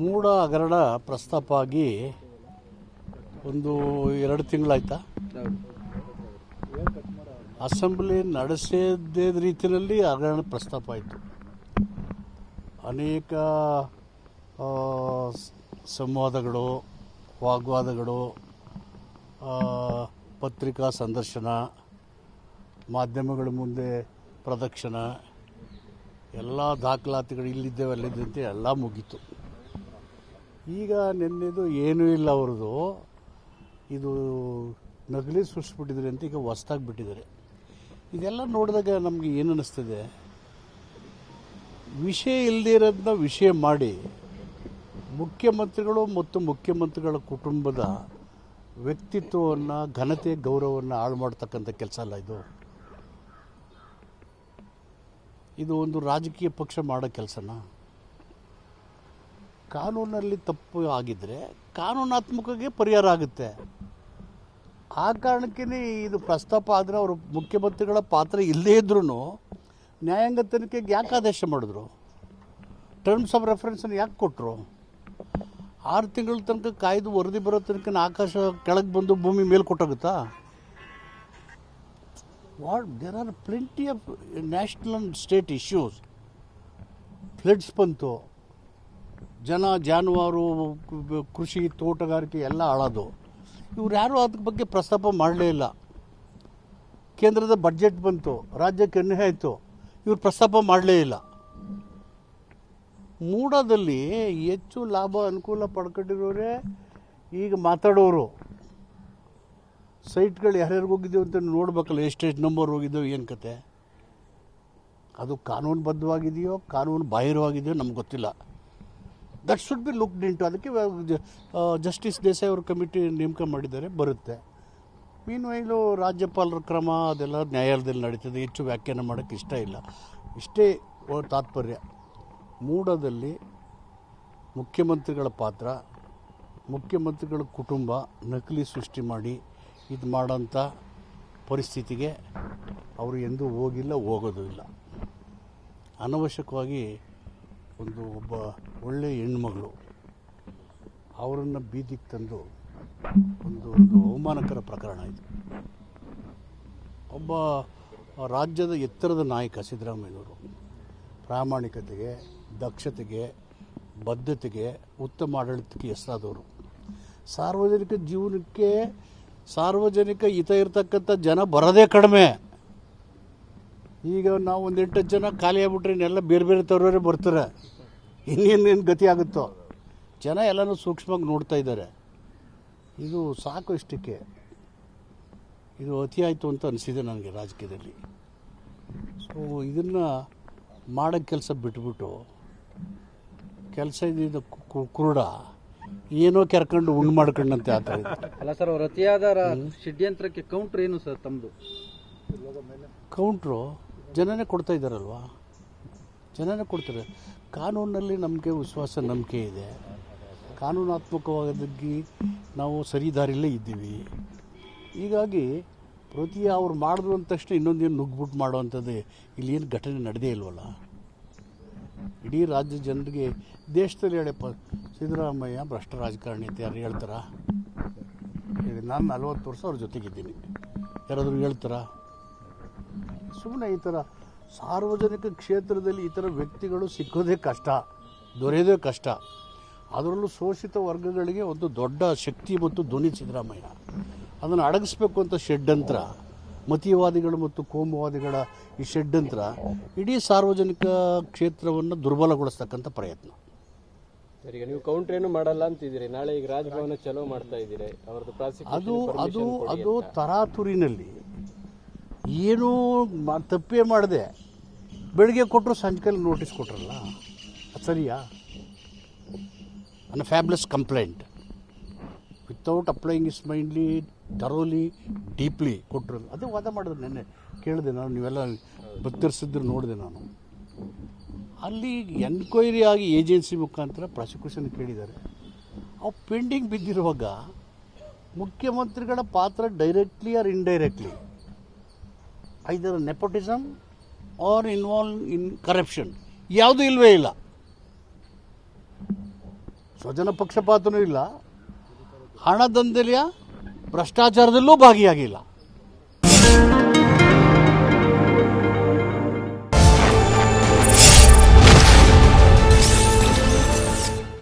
ಮೂಡ ಹಗರಣ ಪ್ರಸ್ತಾಪ ಆಗಿ ಒಂದು ಎರಡು ತಿಂಗಳಾಯ್ತಾ? ಅಸೆಂಬ್ಲಿ ನಡೆಸದೇ ರೀತಿಯಲ್ಲಿ ಹಗರಣ ಪ್ರಸ್ತಾಪ ಆಯಿತು. ಅನೇಕ ಸಂವಾದಗಳು, ವಾಗ್ವಾದಗಳು ಪತ್ರಿಕಾ ಸಂದರ್ಶನ, ಮಾಧ್ಯಮಗಳ ಮುಂದೆ ಪ್ರದಕ್ಷಿಣ, ಎಲ್ಲ ದಾಖಲಾತಿಗಳು ಇಲ್ಲಿದ್ದೇವೆ ಅಲ್ಲಿದ್ದಂತೆ ಎಲ್ಲ ಮುಗೀತು. ಈಗ ನಿನ್ನೆದು ಏನೂ ಇಲ್ಲ ಅವ್ರದ್ದು ಇದು ನಕಲಿ ಸೃಷ್ಟಿಬಿಟ್ಟಿದ್ರೆ ಅಂತ ಈಗ ಹೊಸ್ದಾಗಿ ಬಿಟ್ಟಿದ್ದಾರೆ. ಇದೆಲ್ಲ ನೋಡಿದಾಗ ನಮಗೆ ಏನು ಅನ್ನಿಸ್ತದೆ ವಿಷಯ ಇಲ್ಲದೇ ಇರೋದನ್ನ ವಿಷಯ ಮಾಡಿ ಮುಖ್ಯಮಂತ್ರಿಗಳು ಮತ್ತು ಮುಖ್ಯಮಂತ್ರಿಗಳ ಕುಟುಂಬದ ವ್ಯಕ್ತಿತ್ವವನ್ನು, ಘನತೆ, ಗೌರವವನ್ನು ಹಾಳು ಮಾಡ್ತಕ್ಕಂಥ ಕೆಲಸ ಅಲ್ಲ ಇದು. ಇದು ಒಂದು ರಾಜಕೀಯ ಪಕ್ಷ ಮಾಡೋ ಕೆಲಸನ? ಕಾನೂನಲ್ಲಿ ತಪ್ಪು ಆಗಿದ್ದರೆ ಕಾನೂನಾತ್ಮಕವಾಗಿ ಪರಿಹಾರ ಆಗುತ್ತೆ. ಆ ಕಾರಣಕ್ಕೇ ಇದು ಪ್ರಸ್ತಾಪ ಆದರೆ ಅವರು ಮುಖ್ಯಮಂತ್ರಿಗಳ ಪಾತ್ರ ಇಲ್ಲದೇ ಇದ್ರೂ ನ್ಯಾಯಾಂಗ ತನಿಖೆಗೆ ಯಾಕೆ ಆದೇಶ ಮಾಡಿದ್ರು? ಟರ್ಮ್ಸ್ ಆಫ್ ರೆಫರೆನ್ಸನ್ನು ಯಾಕೆ ಕೊಟ್ಟರು ಆರು ತಿಂಗಳ ತನಕ ಕಾಯ್ದು ವರದಿ ಬರೋ ತನಕ ಆಕಾಶ ಕೆಳಗೆ ಬಂದು ಭೂಮಿ ಮೇಲೆ ಕೊಟ್ಟೋಗುತ್ತಾ? What there are plenty of national and state issues floods ಬಂತು. ಜನ, ಜಾನುವಾರು, ಕೃಷಿ, ತೋಟಗಾರಿಕೆ ಎಲ್ಲ ಹಾಳೋದು ಇವ್ರು ಯಾರೂ ಅದ್ರ ಬಗ್ಗೆ ಪ್ರಸ್ತಾಪ ಮಾಡಲೇ ಇಲ್ಲ. ಕೇಂದ್ರದ ಬಡ್ಜೆಟ್ ಬಂತು, ರಾಜ್ಯಕ್ಕೆ ಅನ್ಯಾಯ ಆಯಿತು, ಇವ್ರು ಪ್ರಸ್ತಾಪ ಮಾಡಲೇ ಇಲ್ಲ. ಮೂಡದಲ್ಲಿ ಹೆಚ್ಚು ಲಾಭ ಅನುಕೂಲ ಪಡ್ಕೊಂಡಿರೋರೇ ಈಗ ಮಾತಾಡೋರು. ಸೈಟ್ಗಳು ಯಾರ್ಯಾರಿಗೆ ಹೋಗಿದ್ದೇವೆ ಅಂತ ನೋಡ್ಬೇಕಲ್ಲ ಎಷ್ಟೆಷ್ಟು ನಂಬರ್ ಹೋಗಿದ್ದೇವೆ, ಏನು ಕತೆ. ಅದು ಕಾನೂನುಬದ್ಧವಾಗಿದೆಯೋ, ಕಾನೂನು ಬಾಹಿರವಾಗಿದೆಯೋ ನಮ್ಗೆ ಗೊತ್ತಿಲ್ಲ. That should be looked into ಅದಕ್ಕೆ ಜಸ್ಟಿಸ್ ದೇಸಾಯಿ ಅವರು ಕಮಿಟಿ ನೇಮಕ ಮಾಡಿದ್ದಾರೆ, ಬರುತ್ತೆ. ಮೀನ್ವೈಲು ರಾಜ್ಯಪಾಲರ ಕ್ರಮ, ಅದೆಲ್ಲ ನ್ಯಾಯಾಲಯದಲ್ಲಿ ನಡೀತದೆ. ಹೆಚ್ಚು ವ್ಯಾಖ್ಯಾನ ಮಾಡೋಕ್ಕೆ ಇಷ್ಟ ಇಲ್ಲ. ಇಷ್ಟೇ ತಾತ್ಪರ್ಯ. ಮೂಡದಲ್ಲಿ ಮುಖ್ಯಮಂತ್ರಿಗಳ ಪಾತ್ರ, ಮುಖ್ಯಮಂತ್ರಿಗಳ ಕುಟುಂಬ ನಕಲಿ ಸೃಷ್ಟಿ ಮಾಡಿ ಇದು ಮಾಡೋಂಥ ಪರಿಸ್ಥಿತಿಗೆ ಅವರು ಎಂದೂ ಹೋಗಿಲ್ಲ, ಹೋಗೋದು ಇಲ್ಲ. ಅನವಶ್ಯಕವಾಗಿ ಒಂದು ಒಬ್ಬ ಒಳ್ಳೆಯ ಹೆಣ್ಮಗಳು, ಅವರನ್ನು ಬೀದಿಗೆ ತಂದು ಒಂದು ಒಂದು ಅವಮಾನಕರ ಪ್ರಕರಣ ಇದು. ಒಬ್ಬ ರಾಜ್ಯದ ಎತ್ತರದ ನಾಯಕ ಸಿದ್ದರಾಮಯ್ಯನವರು ಪ್ರಾಮಾಣಿಕತೆಗೆ, ದಕ್ಷತೆಗೆ, ಬದ್ಧತೆಗೆ ಉತ್ತಮ ಆಡಳಿತಕ್ಕೆ ಹೆಸರಾದವರು. ಸಾರ್ವಜನಿಕ ಜೀವನಕ್ಕೆ ಸಾರ್ವಜನಿಕ ಹಿತ ಇರತಕ್ಕಂಥ ಜನ ಬರೋದೇ ಕಡಿಮೆ. ಈಗ ನಾವು ಒಂದು ಎಂಟು ಜನ ಖಾಲಿ ಆಗ್ಬಿಟ್ರೆ ಇನ್ನೆಲ್ಲ ಬೇರೆ ಬೇರೆ ತರೋರೇ ಬರ್ತಾರೆ. ಇನ್ನೇನೇನು ಗತಿ ಆಗುತ್ತೋ? ಜನ ಎಲ್ಲನೂ ಸೂಕ್ಷ್ಮವಾಗಿ ನೋಡ್ತಾ ಇದ್ದಾರೆ. ಇದು ಸಾಕು ಇಷ್ಟಕ್ಕೆ. ಇದು ಅತಿ ಆಯಿತು ಅಂತ ಅನಿಸಿದೆ ನನಗೆ ರಾಜಕೀಯದಲ್ಲಿ. ಸೊ ಇದನ್ನು ಮಾಡೋ ಕೆಲಸ ಬಿಟ್ಬಿಟ್ಟು ಕೆಲಸ ಇದ್ದಿದ್ದ ಕುರುಡ ಏನೋ ಕೆರ್ಕೊಂಡು ಉಂಡು ಮಾಡ್ಕೊಂಡಂತೆ ಆ ಥರ ಇತ್ತು ಅಲ್ಲ ಸರ್ ಅವ್ರ ಅತಿಯಾದ ಷಡ್ಯಂತ್ರಕ್ಕೆ ಕೌಂಟ್ರ್ ಏನು ಸರ್ ತಮ್ಮದು ಕೌಂಟ್ರು ಜನನೇ ಕೊಡ್ತಾ ಇದ್ದಾರಲ್ವಾ? ಜನನೇ ಕೊಡ್ತಾರೆ. ಕಾನೂನಲ್ಲಿ ನಮಗೆ ವಿಶ್ವಾಸ, ನಂಬಿಕೆ ಇದೆ. ಕಾನೂನಾತ್ಮಕವಾಗಿ ನಾವು ಸರಿ ದಾರಿಯಲ್ಲೇ ಇದ್ದೀವಿ. ಹೀಗಾಗಿ ಪ್ರತಿ ಅವ್ರು ಮಾಡಿದ್ರು ಅಂದ ತಕ್ಷಣ ಇನ್ನೊಂದೇನು ನುಗ್ಬಿಟ್ಟು ಮಾಡುವಂಥದ್ದು ಇಲ್ಲಿ ಏನು ಘಟನೆ ನಡೆದೇ ಇಲ್ವಲ್ಲ? ಇಡೀ ರಾಜ್ಯ ಜನರಿಗೆ ದೇಶದಲ್ಲಿ ಹೇಳಪ್ಪ, ಸಿದ್ದರಾಮಯ್ಯ ಭ್ರಷ್ಟ ರಾಜಕಾರಣಿ ಅಂತ ಯಾರು ಹೇಳ್ತಾರ? ಹೇಳಿ, ನಾನು ನಲ್ವತ್ತು ವರ್ಷ ಅವ್ರ ಜೊತೆಗಿದ್ದೀನಿ. ಯಾರಾದರೂ ಹೇಳ್ತಾರಾ? ಸುಮ್ಮನೆ ಈ ಥರ ಸಾರ್ವಜನಿಕ ಕ್ಷೇತ್ರದಲ್ಲಿ ಈ ಥರ ವ್ಯಕ್ತಿಗಳು ಸಿಕ್ಕೋದೇ ಕಷ್ಟ ದೊರೆಯೋದೇ ಕಷ್ಟ. ಅದರಲ್ಲೂ ಶೋಷಿತ ವರ್ಗಗಳಿಗೆ ಒಂದು ದೊಡ್ಡ ಶಕ್ತಿ ಮತ್ತು ಧ್ವನಿ ಸಿದ್ದರಾಮಯ್ಯ. ಅದನ್ನು ಅಡಗಿಸ್ಬೇಕು ಅಂತ ಷಡ್ಯಂತ್ರ ಮತೀಯವಾದಿಗಳು ಮತ್ತು ಕೋಮುವಾದಿಗಳ ಈ ಷಡ್ಯಂತ್ರ ಇಡೀ ಸಾರ್ವಜನಿಕ ಕ್ಷೇತ್ರವನ್ನು ದುರ್ಬಲಗೊಳಿಸ್ತಕ್ಕಂಥ ಪ್ರಯತ್ನ. ಸರಿ ನೀವು ಕೌಂಟರ್ ಏನು ಮಾಡಲ್ಲ ಅಂತಿದ್ದೀರಿ. ನಾಳೆ ಈಗ ರಾಜಭವನ ಚಲೋ ಮಾಡ್ತಾ ಇದ್ದೀರಿ. ಅವ್ರದ್ದು ಅದು ಅದು ಅದು ತರಾತುರಿನಲ್ಲಿ ಏನೂ ತಪ್ಪೇ ಮಾಡಿದೆ ಬೆಳಿಗ್ಗೆ ಕೊಟ್ಟರು ಸಂಜೆಕಾಲ ನೋಟಿಸ್ ಕೊಟ್ರಲ್ಲ? ಅದು ಸರಿಯಾ? ಅನ್ನ fabulous complaint without applying is mindly thoroughly deeply ಕೊಟ್ಟರು ಅದೇ ವಾದ ಮಾಡಿದ್ರು ನೆನ್ನೆ. ಕೇಳಿದೆ ನಾನು, ನೀವೆಲ್ಲ ಬತ್ತರಿಸಿದ್ರು ನೋಡಿದೆ ನಾನು. ಅಲ್ಲಿ ಎನ್ಕ್ವೈರಿ ಆಗಿ ಏಜೆನ್ಸಿ ಮುಖಾಂತರ ಪ್ರಾಸಿಕ್ಯೂಷನ್ ಕೇಳಿದ್ದಾರೆ. ಅವು ಪೆಂಡಿಂಗ್ ಬಿದ್ದಿರುವಾಗ ಮುಖ್ಯಮಂತ್ರಿಗಳ ಪಾತ್ರ directly or indirectly either nepotism or involve in corruption ಯಾವುದೂ ಇಲ್ಲವೇ ಇಲ್ಲ. ಸ್ವಜನ ಪಕ್ಷಪಾತನೂ ಇಲ್ಲ. ಹಣದಂಧೆಯ ಭ್ರಷ್ಟಾಚಾರದಲ್ಲೂ ಭಾಗಿಯಾಗಿಲ್ಲ.